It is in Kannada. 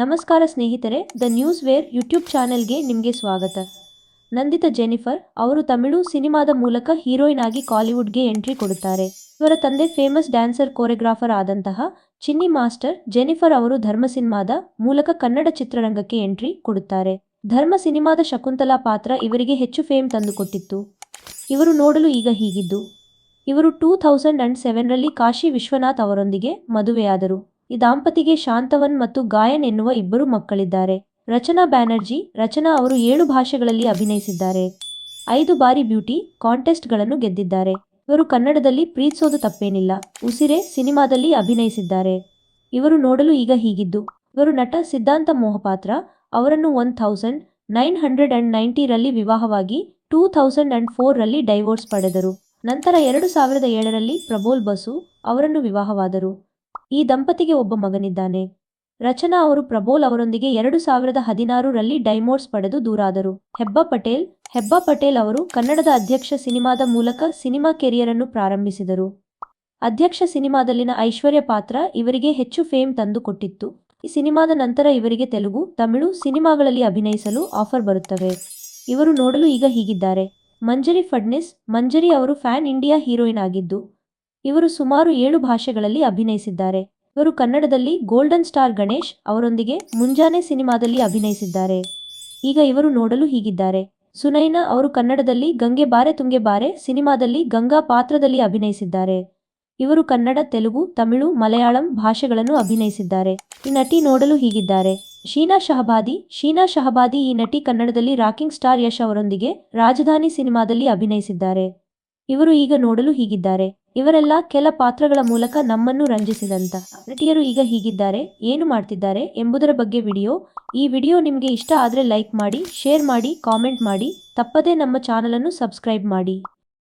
ನಮಸ್ಕಾರ ಸ್ನೇಹಿತರೆ ದ ನ್ಯೂಸ್ ವೇರ್ ಯೂಟ್ಯೂಬ್ ಚಾನೆಲ್ಗೆ ನಿಮಗೆ ಸ್ವಾಗತ. ನಂದಿತ ಜೆನಿಫರ್ ಅವರು ತಮಿಳು ಸಿನಿಮಾದ ಮೂಲಕ ಹೀರೋಯಿನ್ ಆಗಿ ಕಾಲಿವುಡ್ಗೆ ಎಂಟ್ರಿ ಕೊಡುತ್ತಾರೆ. ಇವರ ತಂದೆ ಫೇಮಸ್ ಡ್ಯಾನ್ಸರ್, ಕೋರಿಯೋಗ್ರಾಫರ್ ಆದಂತಹ ಚಿನ್ನಿ ಮಾಸ್ಟರ್ ಜೆನಿಫರ್ ಅವರು ಧರ್ಮ ಸಿನಿಮಾದ ಮೂಲಕ ಕನ್ನಡ ಚಿತ್ರರಂಗಕ್ಕೆ ಎಂಟ್ರಿ ಕೊಡುತ್ತಾರೆ. ಧರ್ಮ ಸಿನಿಮಾದ ಶಕುಂತಲಾ ಪಾತ್ರ ಇವರಿಗೆ ಹೆಚ್ಚು ಫೇಮ್ ತಂದುಕೊಟ್ಟಿತ್ತು. ಇವರು ನೋಡಲು ಈಗ ಹೀಗಿದ್ದು, ಇವರು ಟೂ ಥೌಸಂಡ್ ಅಂಡ್ ಸೆವೆನ್ರಲ್ಲಿ ಕಾಶಿ ವಿಶ್ವನಾಥ್ ಅವರೊಂದಿಗೆ ಮದುವೆಯಾದರು. ಈ ದಾಂಪತಿಗೆ ಶಾಂತವನ್ ಮತ್ತು ಗಾಯನ್ ಎನ್ನುವ ಇಬ್ಬರು ಮಕ್ಕಳಿದ್ದಾರೆ. ರಚನಾ ಬ್ಯಾನರ್ಜಿ, ರಚನಾ ಅವರು ಏಳು ಭಾಷೆಗಳಲ್ಲಿ ಅಭಿನಯಿಸಿದ್ದಾರೆ. ಐದು ಬಾರಿ ಬ್ಯೂಟಿ ಕಾಂಟೆಸ್ಟ್ಗಳನ್ನು ಗೆದ್ದಿದ್ದಾರೆ. ಇವರು ಕನ್ನಡದಲ್ಲಿ ಪ್ರೀತಿಸೋದು ತಪ್ಪೇನಿಲ್ಲ. ಉಸಿರೆ ಸಿನಿಮಾದಲ್ಲಿ ಅಭಿನಯಿಸಿದ್ದಾರೆ. ಇವರು ನೋಡಲು ಈಗ ಹೀಗಿದ್ದು, ಇವರು ನಟ ಸಿದ್ಧಾಂತ ಮೋಹಪಾತ್ರ ಅವರನ್ನು one thousand nine hundred and ನೈಂಟಿರಲ್ಲಿ ವಿವಾಹವಾಗಿ ಟೂ ಥೌಸಂಡ್ ಅಂಡ್ ಫೋರ್ರಲ್ಲಿ ಡೈವೋರ್ಸ್ ಪಡೆದರು. ನಂತರ ಎರಡು ಸಾವಿರದ ಏಳರಲ್ಲಿ ಪ್ರಬೋಲ್ ಬಸು ಅವರನ್ನು ವಿವಾಹವಾದರು. ಈ ದಂಪತಿಗೆ ಒಬ್ಬ ಮಗನಿದ್ದಾನೆ. ರಚನಾ ಅವರು ಪ್ರಬೋಲ್ ಅವರೊಂದಿಗೆ ಎರಡು ಸಾವಿರದ ಹದಿನಾರರಲ್ಲಿ ಡೈಮೋರ್ಸ್ ಪಡೆದು ದೂರಾದರು. ಹೆಬ್ಬಾ ಪಟೇಲ್ ಹೆಬ್ಬಾ ಪಟೇಲ್ ಅವರು ಕನ್ನಡದ ಅಧ್ಯಕ್ಷ ಸಿನಿಮಾದ ಮೂಲಕ ಸಿನಿಮಾ ಕೆರಿಯರ್ ಅನ್ನು ಪ್ರಾರಂಭಿಸಿದರು. ಅಧ್ಯಕ್ಷ ಸಿನಿಮಾದಲ್ಲಿನ ಐಶ್ವರ್ಯ ಪಾತ್ರ ಇವರಿಗೆ ಹೆಚ್ಚು ಫೇಮ್ ತಂದುಕೊಟ್ಟಿತ್ತು. ಈ ಸಿನಿಮಾದ ನಂತರ ಇವರಿಗೆ ತೆಲುಗು, ತಮಿಳು ಸಿನಿಮಾಗಳಲ್ಲಿ ಅಭಿನಯಿಸಲು ಆಫರ್ ಬರುತ್ತವೆ. ಇವರು ನೋಡಲು ಈಗ ಹೀಗಿದ್ದಾರೆ. ಮಂಜರಿ ಫಡ್ನಿಸ್, ಮಂಜರಿ ಅವರು ಫ್ಯಾನ್ ಇಂಡಿಯಾ ಹೀರೋಯಿನ್ ಆಗಿದ್ದು ಇವರು ಸುಮಾರು ಏಳು ಭಾಷೆಗಳಲ್ಲಿ ಅಭಿನಯಿಸಿದ್ದಾರೆ. ಇವರು ಕನ್ನಡದಲ್ಲಿ ಗೋಲ್ಡನ್ ಸ್ಟಾರ್ ಗಣೇಶ್ ಅವರೊಂದಿಗೆ ಮುಂಜಾನೆ ಸಿನಿಮಾದಲ್ಲಿ ಅಭಿನಯಿಸಿದ್ದಾರೆ. ಈಗ ಇವರು ನೋಡಲು ಹೀಗಿದ್ದಾರೆ. ಸುನೈನಾ ಅವರು ಕನ್ನಡದಲ್ಲಿ ಗಂಗೆ ಬಾರೆ ತುಂಗೆ ಬಾರೆ ಸಿನಿಮಾದಲ್ಲಿ ಗಂಗಾ ಪಾತ್ರದಲ್ಲಿ ಅಭಿನಯಿಸಿದ್ದಾರೆ. ಇವರು ಕನ್ನಡ, ತೆಲುಗು, ತಮಿಳು, ಮಲಯಾಳಂ ಭಾಷೆಗಳನ್ನು ಅಭಿನಯಿಸಿದ್ದಾರೆ. ಈ ನಟಿ ನೋಡಲು ಹೀಗಿದ್ದಾರೆ. ಶೀನಾ ಶಹಬಾದಿ ಶೀನಾ ಶಹಬಾದಿ ಈ ನಟಿ ಕನ್ನಡದಲ್ಲಿ ರಾಕಿಂಗ್ ಸ್ಟಾರ್ ಯಶ್ ಅವರೊಂದಿಗೆ ರಾಜಧಾನಿ ಸಿನಿಮಾದಲ್ಲಿ ಅಭಿನಯಿಸಿದ್ದಾರೆ. ಇವರು ಈಗ ನೋಡಲು ಹೀಗಿದ್ದಾರೆ. ಇವರೆಲ್ಲ ಕೆಲ ಪಾತ್ರಗಳ ಮೂಲಕ ನಮ್ಮನ್ನು ರಂಜಿಸಿದಂತ ನಟಿಯರು ಈಗ ಹೀಗಿದ್ದಾರೆ, ಏನು ಮಾಡ್ತಿದ್ದಾರೆ ಎಂಬುದರ ಬಗ್ಗೆ ವಿಡಿಯೋ. ಈ ವಿಡಿಯೋ ನಿಮಗೆ ಇಷ್ಟ ಆದರೆ ಲೈಕ್ ಮಾಡಿ, ಶೇರ್ ಮಾಡಿ, ಕಾಮೆಂಟ್ ಮಾಡಿ. ತಪ್ಪದೇ ನಮ್ಮ ಚಾನಲನ್ನು ಸಬ್ಸ್ಕ್ರೈಬ್ ಮಾಡಿ.